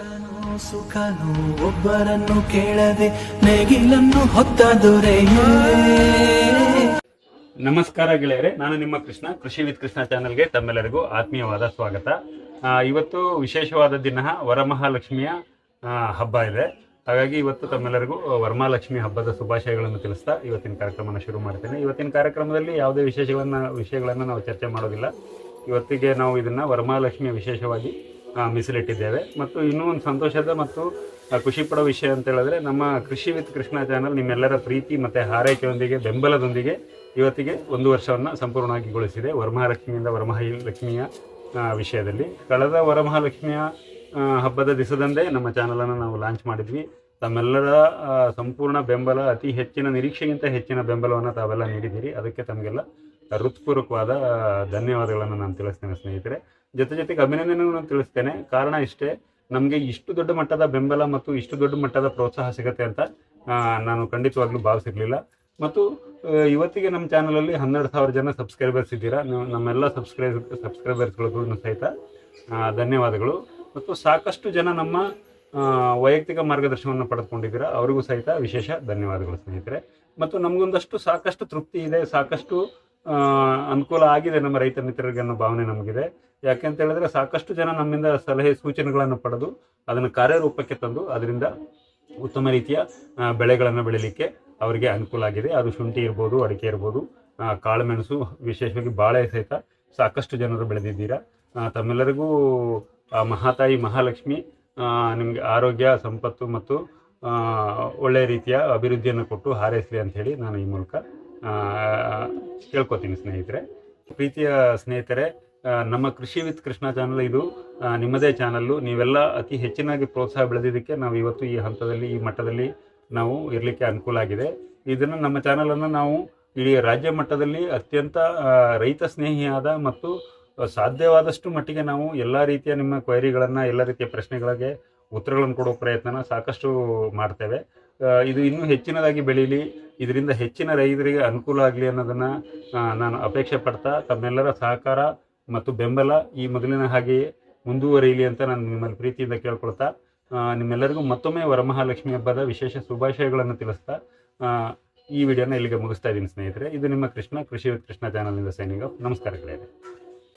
ಕಷ್ಟನೋ ಸುಖನೋ ಒಬ್ಬರನ್ನು ಕೇಳದೆ ನೇಗಿಲನ್ನು ಹೊತ್ತ ನಮಸ್ಕಾರ ಗೆಳೆಯರೆ, ನಾನು ನಿಮ್ಮ ಕೃಷ್ಣ. ಕೃಷಿ ವಿತ್ ಕೃಷ್ಣ ಚಾನಲ್ಗೆ ತಮ್ಮೆಲ್ಲರಿಗೂ ಆತ್ಮೀಯವಾದ ಸ್ವಾಗತ. ಇವತ್ತು ವಿಶೇಷವಾದ ದಿನ ವರಮಹಾಲಕ್ಷ್ಮಿಯ ಹಬ್ಬ ಇದೆ. ಹಾಗಾಗಿ ಇವತ್ತು ತಮ್ಮೆಲ್ಲರಿಗೂ ವರಮಹಾಲಕ್ಷ್ಮಿ ಹಬ್ಬದ ಶುಭಾಶಯಗಳನ್ನು ತಿಳಿಸ್ತಾ ಇವತ್ತಿನ ಕಾರ್ಯಕ್ರಮನ ಶುರು ಮಾಡ್ತೇನೆ. ಇವತ್ತಿನ ಕಾರ್ಯಕ್ರಮದಲ್ಲಿ ಯಾವುದೇ ವಿಶೇಷಗಳನ್ನ, ವಿಷಯಗಳನ್ನು ನಾವು ಚರ್ಚೆ ಮಾಡೋದಿಲ್ಲ. ಇವತ್ತಿಗೆ ನಾವು ಇದನ್ನ ವರಮಹಾಲಕ್ಷ್ಮಿಯ ವಿಶೇಷವಾಗಿ ಮೀಸಲಿಟ್ಟಿದ್ದೇವೆ. ಮತ್ತು ಇನ್ನೂ ಒಂದು ಸಂತೋಷದ ಮತ್ತು ಖುಷಿ ಪಡೋ ವಿಷಯ ಅಂತ ಹೇಳಿದ್ರೆ, ನಮ್ಮ ಕೃಷಿ ವಿತ್ ಕೃಷ್ಣ ಚಾನಲ್ ನಿಮ್ಮೆಲ್ಲರ ಪ್ರೀತಿ ಮತ್ತು ಹಾರೈಕೆಯೊಂದಿಗೆ, ಬೆಂಬಲದೊಂದಿಗೆ ಇವತ್ತಿಗೆ ಒಂದು ವರ್ಷವನ್ನು ಸಂಪೂರ್ಣವಾಗಿ ಗೊಳಿಸಿದೆ. ವರಮಹಾಲಕ್ಷ್ಮಿಯಿಂದ ವರಮಹಾಲಕ್ಷ್ಮಿಯ ವಿಷಯದಲ್ಲಿ. ಕಳೆದ ವರಮಹಾಲಕ್ಷ್ಮಿಯ ಹಬ್ಬದ ದಿವಸದಂದೇ ನಮ್ಮ ಚಾನಲನ್ನು ನಾವು ಲಾಂಚ್ ಮಾಡಿದ್ವಿ. ತಮ್ಮೆಲ್ಲರ ಸಂಪೂರ್ಣ ಬೆಂಬಲ, ಅತಿ ಹೆಚ್ಚಿನ ನಿರೀಕ್ಷೆಗಿಂತ ಹೆಚ್ಚಿನ ಬೆಂಬಲವನ್ನು ತಾವೆಲ್ಲ ನೀಡಿದ್ದೀರಿ. ಅದಕ್ಕೆ ತಮಗೆಲ್ಲ ಹೃತ್ಪೂರ್ವಕವಾದ ಧನ್ಯವಾದಗಳನ್ನು ನಾನು ತಿಳಿಸ್ತೇನೆ ಸ್ನೇಹಿತರೆ. ಜೊತೆ ಜೊತೆಗೆ ಅಭಿನಂದನೆಗಳನ್ನು ತಿಳಿಸ್ತೇನೆ. ಕಾರಣ ಇಷ್ಟೇ, ನಮಗೆ ಇಷ್ಟು ದೊಡ್ಡ ಮಟ್ಟದ ಬೆಂಬಲ ಮತ್ತು ಇಷ್ಟು ದೊಡ್ಡ ಮಟ್ಟದ ಪ್ರೋತ್ಸಾಹ ಸಿಗುತ್ತೆ ಅಂತ ನಾನು ಖಂಡಿತವಾಗ್ಲೂ ಭಾವಿಸಿರ್ಲಿಲ್ಲ. ಮತ್ತು ಇವತ್ತಿಗೆ ನಮ್ಮ ಚಾನಲಲ್ಲಿ ಹನ್ನೆರಡು ಸಾವಿರ ಜನ ಸಬ್ಸ್ಕ್ರೈಬರ್ಸ್ ಇದ್ದೀರಾ. ನೀವು ನಮ್ಮೆಲ್ಲ ಸಬ್ಸ್ಕ್ರೈಬ್, ಸಬ್ಸ್ಕ್ರೈಬರ್ಸ್ಗಳಿಗೂ ಸಹಿತ ಧನ್ಯವಾದಗಳು. ಮತ್ತು ಸಾಕಷ್ಟು ಜನ ನಮ್ಮ ವೈಯಕ್ತಿಕ ಮಾರ್ಗದರ್ಶನವನ್ನು ಪಡೆದುಕೊಂಡಿದ್ದೀರಾ. ಅವರಿಗೂ ಸಹಿತ ವಿಶೇಷ ಧನ್ಯವಾದಗಳು ಸ್ನೇಹಿತರೆ. ಮತ್ತು ನಮಗೊಂದಷ್ಟು ಸಾಕಷ್ಟು ತೃಪ್ತಿ ಇದೆ, ಸಾಕಷ್ಟು ಅನುಕೂಲ ಆಗಿದೆ ನಮ್ಮ ರೈತ ಮಿತ್ರರಿಗೆ ಅನ್ನೋ ಭಾವನೆ ನಮಗಿದೆ. ಯಾಕೆ ಅಂತ ಹೇಳಿದ್ರೆ ಸಾಕಷ್ಟು ಜನ ನಮ್ಮಿಂದ ಸಲಹೆ ಸೂಚನೆಗಳನ್ನು ಪಡೆದು ಅದನ್ನು ಕಾರ್ಯರೂಪಕ್ಕೆ ತಂದು ಅದರಿಂದ ಉತ್ತಮ ರೀತಿಯ ಬೆಳೆಗಳನ್ನು ಬೆಳಿಲಿಕ್ಕೆ ಅವರಿಗೆ ಅನುಕೂಲ ಆಗಿದೆ. ಅದು ಶುಂಠಿ ಇರ್ಬೋದು, ಅಡಿಕೆ ಇರ್ಬೋದು ಕಾಳುಮೆಣಸು ವಿಶೇಷವಾಗಿ ಬಾಳೆ ಸಹಿತ ಸಾಕಷ್ಟು ಜನರು ಬೆಳೆದಿದ್ದೀರಾ. ತಮ್ಮೆಲ್ಲರಿಗೂ, ಆ, ಮಹಾತಾಯಿ, ಮಹಾಲಕ್ಷ್ಮಿ ನಿಮಗೆ ಆರೋಗ್ಯ, ಸಂಪತ್ತು ಮತ್ತು ಒಳ್ಳೆಯ ರೀತಿಯ ಅಭಿವೃದ್ಧಿಯನ್ನು ಕೊಟ್ಟು ಹಾರೈಸಲಿ ಹೇಳಿ ನಾನು ಈ ಮೂಲಕ ಕೇಳ್ಕೊತೀನಿ ಸ್ನೇಹಿತರೆ. ಪ್ರೀತಿಯ ಸ್ನೇಹಿತರೆ ನಮ್ಮ ಕೃಷಿ ವಿತ್ ಕೃಷ್ಣ ಚಾನಲ್ ಇದು ನಿಮ್ಮದೇ ಚಾನಲ್ಲು ನೀವೆಲ್ಲ ಅತಿ ಹೆಚ್ಚಿನಾಗಿ ಪ್ರೋತ್ಸಾಹ ಬೆಳೆದಿದ್ದಕ್ಕೆ ನಾವು ಇವತ್ತು ಈ ಹಂತದಲ್ಲಿ, ಈ ಮಟ್ಟದಲ್ಲಿ ನಾವು ಇರಲಿಕ್ಕೆ ಅನುಕೂಲ ಆಗಿದೆ. ಇದನ್ನು ನಮ್ಮ ಚಾನಲನ್ನು ನಾವು ಇಡೀ ರಾಜ್ಯ ಮಟ್ಟದಲ್ಲಿ ಅತ್ಯಂತ ರೈತ ಸ್ನೇಹಿಯಾದ ಮತ್ತು ಸಾಧ್ಯವಾದಷ್ಟು ಮಟ್ಟಿಗೆ ನಾವು ಎಲ್ಲ ರೀತಿಯ ನಿಮ್ಮ ಕ್ವೈರಿಗಳನ್ನು ಎಲ್ಲ ರೀತಿಯ ಪ್ರಶ್ನೆಗಳಿಗೆ ಉತ್ತರಗಳನ್ನು ಕೊಡೋ ಪ್ರಯತ್ನನ ಸಾಕಷ್ಟು ಮಾಡ್ತೇವೆ. ಇದು ಇನ್ನೂ ಹೆಚ್ಚಿನದಾಗಿ ಬೆಳೀಲಿ. ಇದರಿಂದ ಹೆಚ್ಚಿನ ರೈತರಿಗೆ ಅನುಕೂಲ ಆಗಲಿ ಅನ್ನೋದನ್ನು ನಾನು ಅಪೇಕ್ಷೆ ಪಡ್ತಾ, ತಮ್ಮೆಲ್ಲರ ಸಹಕಾರ ಮತ್ತು ಬೆಂಬಲ ಈ ಮೊದಲಿನ ಹಾಗೆಯೇ ಮುಂದುವರಿಯಲಿ ಅಂತ ನಾನು ನಿಮ್ಮಲ್ಲಿ ಪ್ರೀತಿಯಿಂದ ಕೇಳ್ಕೊಳ್ತಾ ನಿಮ್ಮೆಲ್ಲರಿಗೂ ಮತ್ತೊಮ್ಮೆ ವರಮಹಾಲಕ್ಷ್ಮಿ ಹಬ್ಬದ ವಿಶೇಷ ಶುಭಾಶಯಗಳನ್ನು ತಿಳಿಸ್ತಾ ಈ ವಿಡಿಯೋನ ಇಲ್ಲಿಗೆ ಮುಗಿಸ್ತಾ ಇದ್ದೀನಿ ಸ್ನೇಹಿತರೆ. ಇದು ನಿಮ್ಮ ಕೃಷ್ಣ ಕೃಷಿ ಕೃಷ್ಣ ಚಾನಲ್ನಿಂದ ಸೈನಿಂಗ್ ಆಫ್ ನಮಸ್ಕಾರ ಗೆಳೆಯರೆ.